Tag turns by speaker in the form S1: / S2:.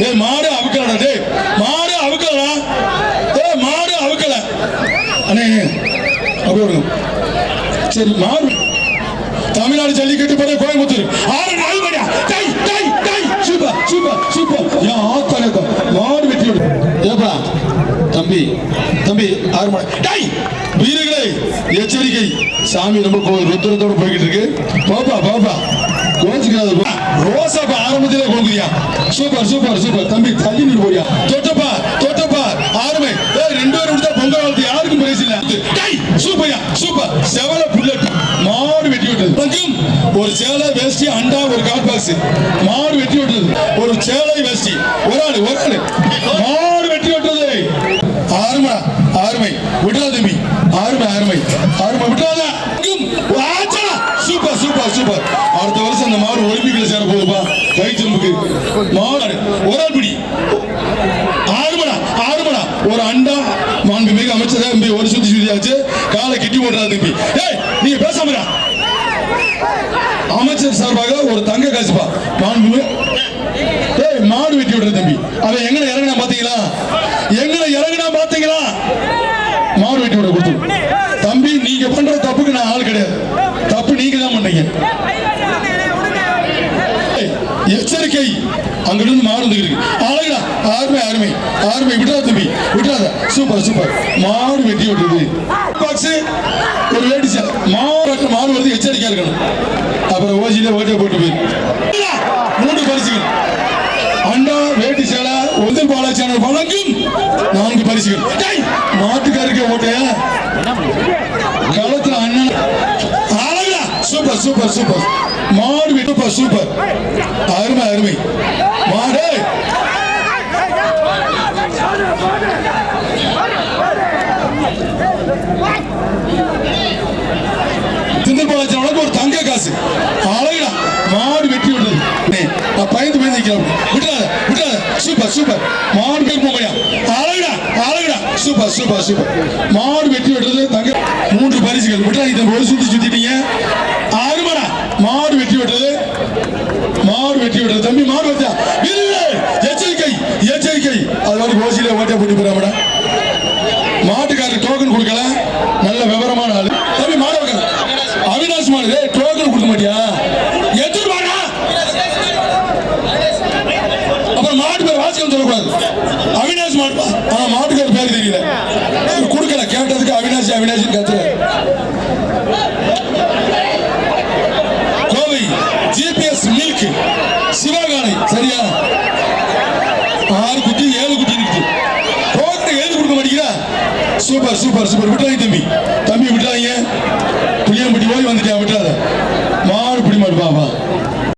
S1: ஏய் மாடு அவுக்கலடா டேய். மாடு அவுக்கலடா. ஏ மாடு அவுக்கல. அண்ணே அப்படி சரி மாடு. தமிழ்நாடு ஜல்லிக்கட்டு போற கோயம்புத்தூர். ஆறு நாள் மணியா? டை டை டை சூப்பர் சூப்பர் சூப்பர். யா ஆத்தானே மாடு வெட்டி விடு ஏப்பா தம்பி தம்பி ஆறு மணி. டை வீரர்களே எச்சரிக்கை. சாமி ரொம்ப கோ- போய்கிட்டு இருக்கு. பாப்பா பாப்பா. கோச்சுக்கிறாத பா. ரோசாப்பா ஆரம்பத்திலே கொடுக்குறியா சூப்பர் சூப்பர் சூப்பர் தம்பி தள்ளி நின்று போறியா தொட்டப்பா தொட்டப்பா ஆறுமை ரெண்டு பேரும் விட்டா பொங்கல் வாழ்த்து யாருக்கும் பிரைஸ் இல்ல சூப்பர்யா சூப்பர் செவல புல்லட் மாடு வெட்டி விட்டது ஒரு சேலை வேஷ்டி அண்டா ஒரு காட் பாக்ஸ் மாடு வெட்டி விட்டது ஒரு சேலை வேஷ்டி ஒரு ஆளு ஒரு ஆளு மாடு வெட்டி விட்டது ஆறுமா ஆறுமை விட்டுறா தம்பி ஆறுமை ஆறுமை ஆறுமை விட்டுறாத சூப்பர் சூப்பர் சூப்பர் அடுத்த வருஷம் அந்த மாடு ஒலிம்பிக்ல சேர போகுதுப்பா கை ஜம்புக்கு மாடு ஒரு ஆள் பிடி ஆறு மணா ஆறு மணா ஒரு அண்டா மாண்புமிகு அமைச்சர் தம்பி ஒரு சுத்தி சுத்தியாச்சு. காலை கிட்டி போட்டுறாரு தம்பி. ஏய் நீங்க பேசாமடா அமைச்சர் சார்பாக ஒரு தங்க காசுப்பா மாண்புமிகு ஏய் மாடு வெட்டி விடுற தம்பி. அவன் எங்கன இறங்கினா பாத்தீங்களா? எங்கன இறங்கினா பாத்தீங்களா? மாடு வெட்டி விட கொடுத்து. தம்பி நீங்க பண்ற தப்புக்கு நான் ஆள் கிடையாது. தப்பு நீங்க தான் பண்ணீங்க ஏய், எச்சரிக்கை அங்கிருந்து மாடு இருக்கு அழகுடா ஆர்மை ஆர்மை. ஆர்மை விடாத தம்பி. விடாத சூப்பர் சூப்பர். மாடு வெட்டி விட்டுது பாக்ஸ் ஒரு லேடிஸ் மாடு மாடு வருது எச்சரிக்கையா இருக்கணும். அப்புறம் ஓசியில ஓட்டை போட்டு போயிரு. மூணு பரிசுகள். அண்டா வேட்டி சேலை ஒந்தல் பாலாச்சான வழங்கும் நான்கு பரிசுகள். மாட்டுக்காருக்கு ஓட்டையா களத்துல அண்ணன். அழகா சூப்பர் சூப்பர் சூப்பர். மாடு விட்டுப்பா சூப்பர் அருமை அருமை. மாடு. திண்டல் பாலாஜி ஒரு தங்க காசு. அழகுடா. மாடு வெட்டி விடுறது நான் பயந்து பயந்து நிக்கிறேன். விட்டுறாத விட்டுறாத. சூப்பர் சூப்பர் மாடு பேர் போமையா அழகுடா அழகுடா. சூப்பர் சூப்பர் சூப்பர் மாடு வெட்டி விடுறது தங்க மூன்று பரிசுகள் விட்டுறா இதை ஒரு சுத்தி சுத்திட்டீங்க அருமடா மாடு வெட்டி விடுறது மாடு வெட்டி விடுறது தம்பி மாடு வச்சா இல்லை எச்சரிக்கை எச்சரிக்கை அது மாதிரி ஓசியில ஓட்டை போட்டு போறாமடா மாட்டுக்காரர் டோக்கன் கொடுக்கல. நல்ல விவரமான ஆளு. தம்பி மாடு வைக்கல அவினாஷ் மாடு. டோக்கன் கொடுக்க மாட்டியா? எத்தனை மாடா அப்புறம் மாட்டு பேர் வாசிக்கம் சொல்லக்கூடாது. அவினாஷ் மாடு. ஆ மாடு ஆறு குட்டி ஏழு குட்டி இருக்கு. டோக்கன் எழுதி கொடுக்க மாட்டேங்கிறா சூப்பர் சூப்பர் சூப்பர். விட்டுறாங்க தம்பி. தம்பி விட்டுறாங்க புளியம்பட்டி ஓய் வந்துட்டியா